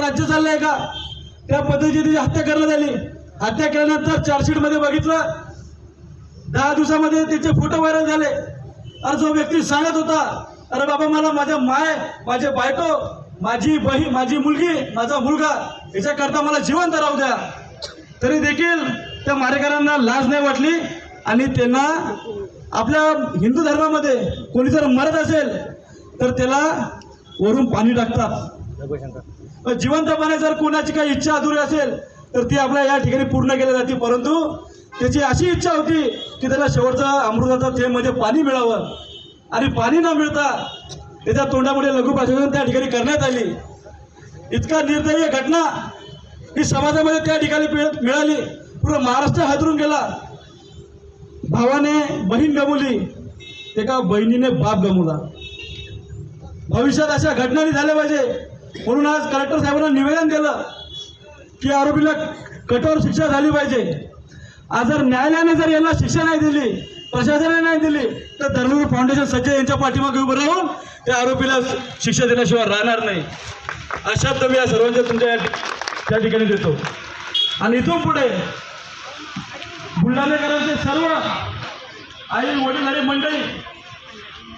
राज्य चाललंय का? त्या पद्धतीची त्याची हत्या करण्यात आली. हत्या केल्यानंतर चार्जशीटमध्ये बघितलं. दहा दिवसामध्ये त्याचे फोटो व्हायरल झाले. अरे जो व्यक्ती सांगत होता अरे बाबा मला माझ्या माय माझे बायको माझी बही माझी मुलगी माझा मुलगा याच्याकरता मला जिवंत राहू द्या. तरी देखील त्या मारेकऱ्यांना लाज नाही वाटली आणि त्यांना आपल्या हिंदू धर्मामध्ये कोणी जर मरत असेल तर त्याला वरून पाणी टाकतात. जिवंतपणे जर कोणाची काही इच्छा अधुरी असेल तर ती आपल्या या ठिकाणी पूर्ण केली जाते. परंतु त्याची अशी इच्छा होती की त्याला शेवटचा अमृताचा थेंब म्हणजे पाणी मिळावं. आणि पाणी न मिळता त्याच्या तोंडामध्ये लघु त्या ठिकाणी करण्यात आली. इतका निर्दयी घटना ही समाजामध्ये त्या ठिकाणी मिळाली. पूर्ण महाराष्ट्र हादरून गेला. भावाने बहीण गमवली. एका बहिणीने बाप गमवला. भविष्यात अशा घटना झाल्या पाहिजे. म्हणून आज कलेक्टर साहेबांना निवेदन दिलं की आरोपीला कठोर शिक्षा झाली पाहिजे. आज जर न्यायालयाने जर यांना शिक्षा नाही दिली प्रशासनाने नाही दिली तर धर्मवीर फाउंडेशन सज्जय यांच्या पाठीमागे उभं राहून त्या आरोपीला शिक्षा दिल्याशिवाय राहणार नाही. अशा शब्द मी या सर्वांच्या तुमच्या त्या ठिकाणी देतो. आणि इथून पुढे बुलढाणेकरांचे सर्व आई वडील आणि मंडळी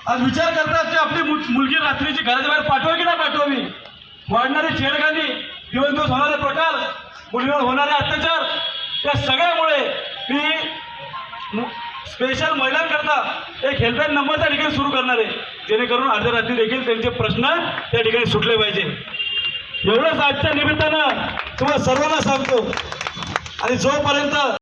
आज विचार करतात की आपली मु- मुलगी रात्रीची घराच्या बाहेर पाठवावी की नाही पाठवावी वाढणारी छेडखानी दिवस होणारे प्रकार मुलीवर होणारे अत्याचार या सगळ्यामुळे मी स्पेशल महिलांकरता एक हेल्पलाईन नंबर त्या ठिकाणी सुरू करणार आहे. जेणेकरून अर्ध्या रात्री देखील त्यांचे प्रश्न त्या ठिकाणी सुटले पाहिजे. एवढंच आजच्या निमित्तानं तुम्हाला सर्वांना सांगतो. आणि जोपर्यंत